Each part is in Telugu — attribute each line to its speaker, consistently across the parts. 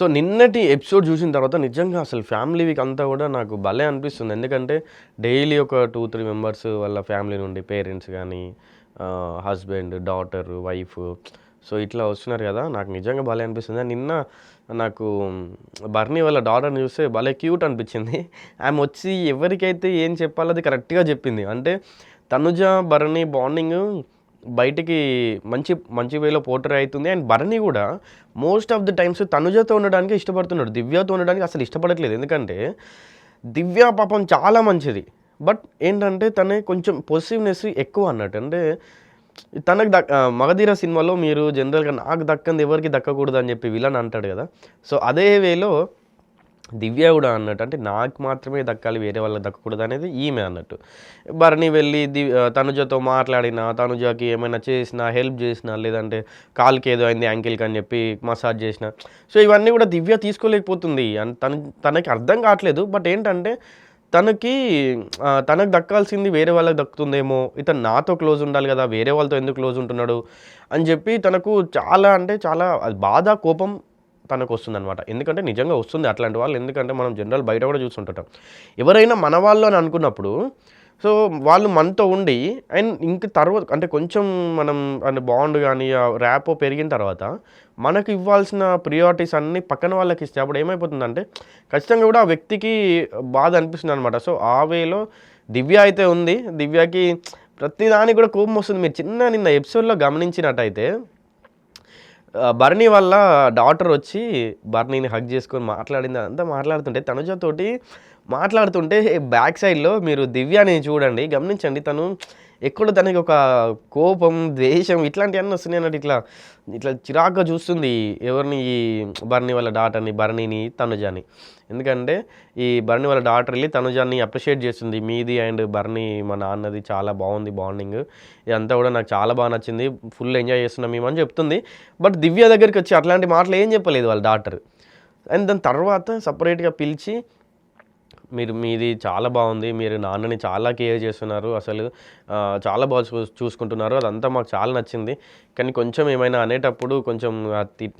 Speaker 1: సో నిన్నటి ఎపిసోడ్ చూసిన తర్వాత నిజంగా అసలు ఫ్యామిలీ వీక్ అంతా కూడా నాకు భలే అనిపిస్తుంది. ఎందుకంటే డైలీ ఒక టూ త్రీ మెంబర్స్ వాళ్ళ ఫ్యామిలీ నుండి పేరెంట్స్ కానీ హస్బెండ్ డాటర్ వైఫ్ సో ఇట్లా వస్తున్నారు కదా నాకు నిజంగా భలే అనిపిస్తుంది. నిన్న నాకు బర్నీ వాళ్ళ డాటర్ని చూస్తే భలే క్యూట్ అనిపించింది. ఆమె వచ్చి ఎవరికైతే ఏం చెప్పాలో అది కరెక్ట్గా చెప్పింది. అంటే తనుజ భరణి బాండింగ్ బయటికి మంచి మంచి వేలో పోర్ట్రే అవుతుంది. అండ్ భరణి కూడా మోస్ట్ ఆఫ్ ది టైమ్స్ తనుజతో ఉండడానికి ఇష్టపడుతున్నాడు. దివ్యతో ఉండడానికి అసలు ఇష్టపడట్లేదు. ఎందుకంటే దివ్య పాపం చాలా మంచిది. బట్ ఏంటంటే తనే కొంచెం పొసిటివ్నెస్ ఎక్కువ అన్నట్టు. అంటే తనకు దక్ మగధీర సినిమాలో మీరు జనరల్గా నాకు దక్కంది ఎవరికి దక్కకూడదు అని చెప్పి విలన్ అంటాడు కదా. సో అదే వేలో దివ్య కూడా అన్నట్టు అంటే నాకు మాత్రమే దక్కాలి వేరే వాళ్ళకి దక్కకూడదు అనేది ఈమె అన్నట్టు. భరణి వెళ్ళి ది తనుజతో మాట్లాడినా తనుజకి ఏమైనా చేసినా హెల్ప్ చేసినా లేదంటే కాలుకి ఏదో అయింది యాంకిల్కి అని చెప్పి మసాజ్ చేసిన. సో ఇవన్నీ కూడా దివ్య తీసుకోలేకపోతుంది. అని తన తనకి అర్థం కావట్లేదు. బట్ ఏంటంటే తనకి తనకు దక్కాల్సింది వేరే వాళ్ళకి దక్కుతుందేమో ఇతను నాతో క్లోజ్ ఉండాలి కదా వేరే వాళ్ళతో ఎందుకు క్లోజ్ ఉంటున్నాడు అని చెప్పి తనకు చాలా అంటే చాలా బాధ కోపం తనకు వస్తుంది అనమాట ఎందుకంటే నిజంగా వస్తుంది అట్లాంటి వాళ్ళు. ఎందుకంటే మనం జనరల్ బయట కూడా చూస్తుంటాం ఎవరైనా మన వాళ్ళు అని అనుకున్నప్పుడు సో వాళ్ళు మనతో ఉండి అండ్ ఇంక తర్వాత అంటే కొంచెం మనం అంటే బాండ్ కానీ ర్యాపో పెరిగిన తర్వాత మనకు ఇవ్వాల్సిన ప్రియారిటీస్ అన్నీ పక్కన వాళ్ళకి ఇస్తే అప్పుడు ఏమైపోతుందంటే ఖచ్చితంగా కూడా ఆ వ్యక్తికి బాధ అనిపిస్తుంది అనమాట సో ఆ వేలో దివ్య అయితే ఉంది. దివ్యకి ప్రతిదానికి కూడా కోపం వస్తుంది. మీరు చిన్న నిన్న ఎపిసోడ్లో గమనించినట్టయితే బర్నీ వల్ల డాటర్ వచ్చి బర్నీని హగ్ చేసుకొని మాట్లాడింది అంతా మాట్లాడుతుంటే తనుజతోటి మాట్లాడుతుంటే బ్యాక్ సైడ్లో మీరు దివ్యాని చూడండి గమనించండి తను ఎక్కడో తనకి ఒక కోపం ద్వేషం ఇట్లాంటివన్నీ వస్తున్నాయి అన్నట్టు ఇట్లా ఇట్లా చిరాగ్గా చూస్తుంది ఎవరిని ఈ బర్నీ వాళ్ళ డాటర్ని బర్నీని తనుజాని. ఎందుకంటే ఈ బర్నీ వాళ్ళ డాటర్ వెళ్ళి తనుజాన్ని అప్రిషియేట్ చేస్తుంది. మీది అండ్ బర్నీ మా నాన్నది చాలా బాగుంది బాండింగ్. ఇదంతా కూడా నాకు చాలా బాగా నచ్చింది. ఫుల్ ఎంజాయ్ చేస్తున్నాం మేము అని చెప్తుంది. బట్ దివ్య దగ్గరికి వచ్చి అట్లాంటి మాటలు ఏం చెప్పలేదు వాళ్ళ డాక్టర్ అండ్ దాని తర్వాత సపరేట్గా పిలిచి మీరు మీది చాలా బాగుంది. మీరు నాన్నని చాలా కేర్ చేస్తున్నారు. అసలు చాలా బాగా చూ చూసుకుంటున్నారు. అదంతా మాకు చాలా నచ్చింది. కానీ కొంచెం ఏమైనా అనేటప్పుడు కొంచెం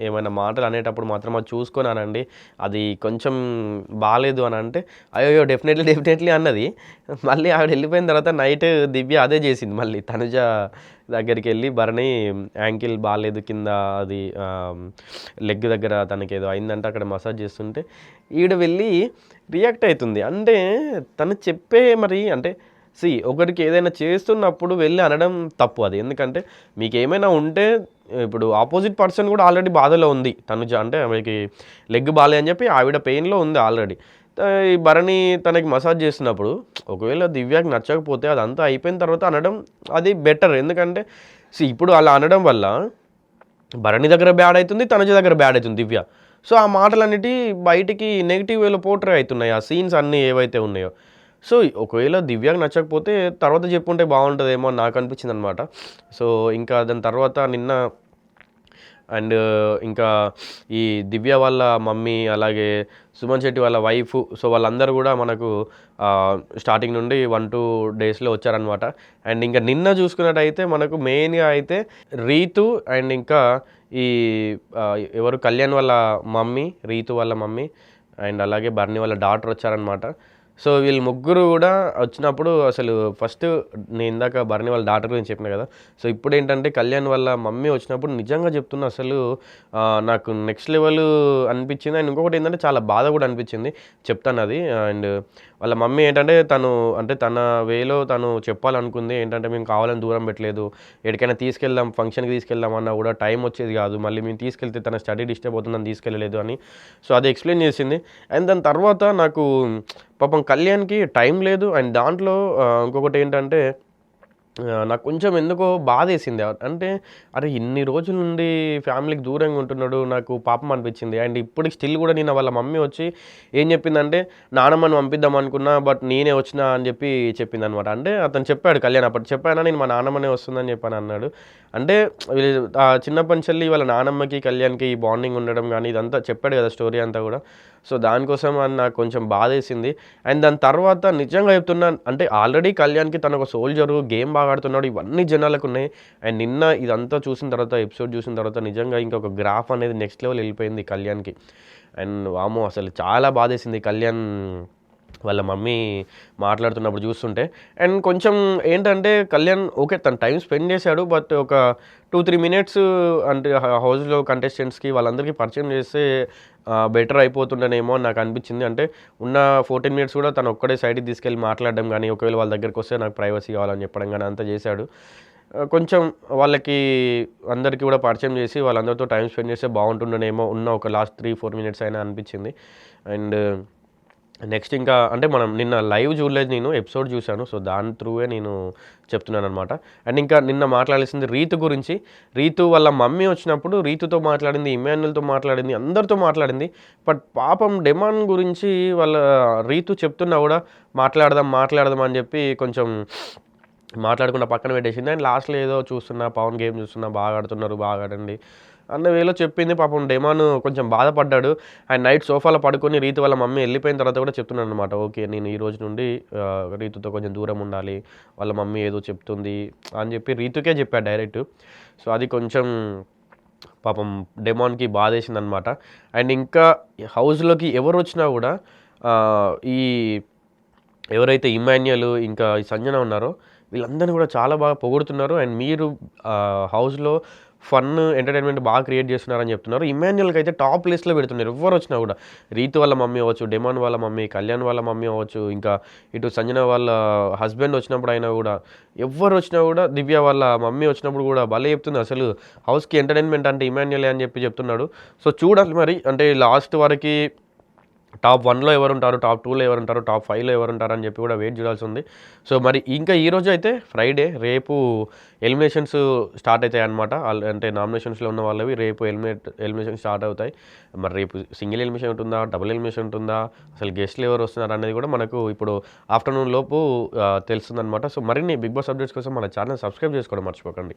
Speaker 1: ఏమైనా మాటలు అనేటప్పుడు మాత్రం అది చూసుకొని అనండి అది కొంచెం బాగాలేదు అని అంటే అయ్యో డెఫినెట్లీ డెఫినెట్లీ అన్నది. మళ్ళీ ఆవిడ వెళ్ళిపోయిన తర్వాత నైట్ దివ్య అదే చేసింది మళ్ళీ. తనుజ దగ్గరికి వెళ్ళి భరణి యాంకిల్ బాగాలేదు కింద అది లెగ్ దగ్గర తనకి ఏదో అయిందంటే అక్కడ మసాజ్ చేస్తుంటే ఈవిడ వెళ్ళి రియాక్ట్ అవుతుంది అంటే తను చెప్పే మరి అంటే సి ఒకరికి ఏదైనా చేస్తున్నప్పుడు వెళ్ళి అనడం తప్పు అది. ఎందుకంటే మీకు ఏమైనా ఉంటే ఇప్పుడు ఆపోజిట్ పర్సన్ కూడా ఆల్రెడీ బాధలో ఉంది. తను అంటే ఆమెకి లెగ్ బాలే అని చెప్పి ఆవిడ పెయిన్లో ఉంది ఆల్రెడీ. ఈ భరణి తనకి మసాజ్ చేసినప్పుడు ఒకవేళ దివ్యాకి నచ్చకపోతే అదంతా అయిపోయిన తర్వాత అనడం అది బెటర్. ఎందుకంటే సి ఇప్పుడు అలా అనడం వల్ల భరణి దగ్గర బ్యాడ్ అవుతుంది తనజ దగ్గర బ్యాడ్ అవుతుంది దివ్య. సో ఆ మాటలన్నిటి బయటికి నెగిటివ్ వేలో పోర్ట్రే అవుతున్నాయి. ఆ సీన్స్ అన్నీ ఏవైతే ఉన్నాయో. సో ఒకవేళ దివ్యాకి నచ్చకపోతే తర్వాత చెప్పుంటే బాగుంటుందేమో నాకు అనిపించింది అనమాట సో ఇంకా దాని తర్వాత నిన్న అండ్ ఇంకా ఈ దివ్య వాళ్ళ మమ్మీ అలాగే సుమన్ శెట్టి వాళ్ళ వైఫ్ సో వాళ్ళందరూ కూడా మనకు స్టార్టింగ్ నుండి వన్ టూ డేస్లో వచ్చారనమాట అండ్ ఇంకా నిన్న చూసుకున్నట్టయితే మనకు మెయిన్గా అయితే రీతు అండ్ ఇంకా ఈ ఎవరు కళ్యాణ్ వాళ్ళ మమ్మీ రీతు వాళ్ళ మమ్మీ అండ్ అలాగే బర్ని వాళ్ళ డాటర్ వచ్చారనమాట సో వీళ్ళు ముగ్గురు కూడా వచ్చినప్పుడు అసలు ఫస్ట్ నేను ఇందాక భరణి వాళ్ళ డాటర్ గురించి చెప్పిన కదా సో ఇప్పుడు ఏంటంటే కళ్యాణ్ వాళ్ళ మమ్మీ వచ్చినప్పుడు నిజంగా చెప్తున్నా అసలు నాకు నెక్స్ట్ లెవెల్ అనిపించింది. అండ్ ఇంకొకటి ఏంటంటే చాలా బాధ కూడా అనిపించింది చెప్తాను అది. అండ్ వాళ్ళ మమ్మీ ఏంటంటే తను అంటే తన వేలో తను చెప్పాలనుకుంది ఏంటంటే మేము కావాలని దూరం పెట్టలేదు ఎక్కడికైనా తీసుకెళ్దాం ఫంక్షన్కి తీసుకెళ్దాం అన్నా కూడా టైం వచ్చేది కాదు మళ్ళీ మేము తీసుకెళ్తే తన స్టడీ డిస్టర్బ్ అవుతుందని తీసుకెళ్ళలేదు అని. సో అది ఎక్స్ప్లెయిన్ చేసింది. అండ్ దాని తర్వాత నాకు పాపం కళ్యాణ్కి టైం లేదు. అండ్ దాంట్లో ఇంకొకటి ఏంటంటే నాకు కొంచెం ఎందుకో బాధ వేసింది అంటే అరే ఇన్ని రోజుల నుండి ఫ్యామిలీకి దూరంగా ఉంటున్నాడు నాకు పాపం అనిపించింది. అండ్ ఇప్పటికి స్టిల్ కూడా నేను వాళ్ళ మమ్మీ వచ్చి ఏం చెప్పిందంటే నానమ్మని పంపిద్దాం అనుకున్నా బట్ నేనే వచ్చినా అని చెప్పి చెప్పింది అనమాట అంటే అతను చెప్పాడు కళ్యాణ్ అప్పుడు చెప్పానా నేను మా నానమ్మనే వస్తుందని చెప్పాను అన్నాడు. అంటే చిన్నప్పటి నుంచి వాళ్ళ నానమ్మకి కళ్యాణ్కి ఈ బాండింగ్ ఉండడం కానీ ఇదంతా చెప్పాడు కదా స్టోరీ అంతా కూడా. సో దానికోసం అని నాకు కొంచెం బాధ వేసింది అండ్ దాని తర్వాత నిజంగా చెప్తున్నా అంటే ఆల్రెడీ కళ్యాణ్కి తన ఒక సోల్జరు గేమ్ బాగా ఆడుతున్నాడు ఇవన్నీ జనాలకు ఉన్నాయి. అండ్ నిన్న ఇదంతా చూసిన తర్వాత ఎపిసోడ్ చూసిన తర్వాత నిజంగా ఇంకొక గ్రాఫ్ అనేది నెక్స్ట్ లెవెల్ వెళ్ళిపోయింది కళ్యాణ్కి. అండ్ వామో అసలు చాలా బాధేసింది కళ్యాణ్ వాళ్ళ మమ్మీ మాట్లాడుతున్నప్పుడు చూస్తుంటే. అండ్ కొంచెం ఏంటంటే కళ్యాణ్ ఓకే తను టైం స్పెండ్ చేశాడు బట్ ఒక టూ త్రీ మినిట్స్ అంటే హౌస్లో కంటెస్టెంట్స్కి వాళ్ళందరికీ పరిచయం చేస్తే బెటర్ అయిపోతుండేనేమో అని నాకు అనిపించింది. అంటే ఉన్న ఫోర్టీన్ మినిట్స్ కూడా తను ఒక్కడే సైడ్కి తీసుకెళ్ళి మాట్లాడడం కానీ ఒకవేళ వాళ్ళ దగ్గరికి వస్తే నాకు ప్రైవసీ కావాలని చెప్పడం కానీ అంతా చేశాడు. కొంచెం వాళ్ళకి అందరికీ కూడా పరిచయం చేసి వాళ్ళందరితో టైం స్పెండ్ చేస్తే బాగుంటుండనేమో ఉన్న ఒక లాస్ట్ త్రీ ఫోర్ మినిట్స్ అయినా అనిపించింది. అండ్ నెక్స్ట్ ఇంకా అంటే మనం నిన్న లైవ్ చూడలేదు నేను ఎపిసోడ్ చూశాను. సో దాని త్రూవే నేను చెప్తున్నాను అనమాట అండ్ ఇంకా నిన్న మాట్లాడాల్సింది రీతు గురించి. రీతు వాళ్ళ మమ్మీ వచ్చినప్పుడు రీతుతో మాట్లాడింది ఇమాన్యుల్తో మాట్లాడింది అందరితో మాట్లాడింది. బట్ పాపం డెమాన్ గురించి వాళ్ళ రీతు చెప్తున్నా కూడా మాట్లాడదాం మాట్లాడదాం అని చెప్పి కొంచెం మాట్లాడకుండా పక్కన పెట్టేసింది. అండ్ లాస్ట్లో ఏదో చూస్తున్నా పవన్ గేమ్ చూస్తున్నా బాగా ఆడుతున్నారు బాగా ఆడండి. అన్న వేలో చెప్పింది పాపం డెమాన్ కొంచెం బాధపడ్డాడు. ఆయన నైట్ సోఫాలో పడుకొని రీతి వాళ్ళ మమ్మీ వెళ్ళిపోయిన తర్వాత కూడా చెప్తున్నాను అనమాట ఓకే నేను ఈ రోజు నుండి రీతుతో కొంచెం దూరం ఉండాలి. వాళ్ళ మమ్మీ ఏదో చెప్తుంది అని చెప్పి రీతుకే చెప్పాడు డైరెక్ట్. సో అది కొంచెం పాపం డెమాన్కి బాధేసింది అనమాట అండ్ ఇంకా హౌస్లోకి ఎవరు వచ్చినా కూడా ఈ ఎవరైతే ఇమాన్యుయల్ ఇంకా ఈ సంజన ఉన్నారో వీళ్ళందరినీ కూడా చాలా బాగా పొగుడుతున్నారు. అండ్ మీరు హౌస్లో ఫన్ ఎంటర్టైన్మెంట్ బాగా క్రియేట్ చేస్తున్నారని చెప్తున్నారు. ఇమాన్యుల్కి అయితే టాప్ లిస్ట్లో పెడుతున్నారు. ఎవరు వచ్చినా కూడా. రీతు వాళ్ళ మమ్మీ అవ్వచ్చు డెమాన్ వాళ్ళ మమ్మీ కళ్యాణ్ వాళ్ళ మమ్మీ అవ్వచ్చు ఇంకా ఇటు సంజన వాళ్ళ హస్బెండ్ వచ్చినప్పుడు అయినా కూడా ఎవరు వచ్చినా కూడా దివ్య వాళ్ళ మమ్మీ వచ్చినప్పుడు కూడా భలే చెప్తుంది. అసలు హౌస్కి ఎంటర్టైన్మెంట్ అంటే ఇమాన్యులే అని చెప్పి చెప్తున్నాడు. సో చూడాలి మరి. అంటే లాస్ట్ వరకు టాప్ వన్లో ఎవరు ఉంటారు టాప్ టూలో ఎవరు ఉంటారు టాప్ ఫైవ్లో ఎవరు ఉంటారు అని చెప్పి కూడా వెయిట్ చూడాల్సి ఉంది. సో మరి ఇంకా ఈ రోజు అయితే ఫ్రైడే రేపు ఎలిమినేషన్స్ స్టార్ట్ అవుతాయి అనమాట అంటే నామినేషన్స్లో ఉన్న వాళ్ళవి రేపు ఎలిమినేట్ ఎలిమినేషన్ స్టార్ట్ అవుతాయి. మరి రేపు సింగిల్ ఎలిమినేషన్ ఉంటుందా డబుల్ ఎలిమినేషన్ ఉంటుందా అసలు గెస్ట్లు ఎవరు వస్తున్నారు అనేది కూడా మనకు ఇప్పుడు ఆఫ్టర్నూన్ లోపు తెలుస్తుంది అనమాట సో మరిన్ని బిగ్ బాస్ అప్డేట్స్ కోసం మన ఛానల్ సబ్స్క్రైబ్ చేసుకోవడం మర్చిపోకండి.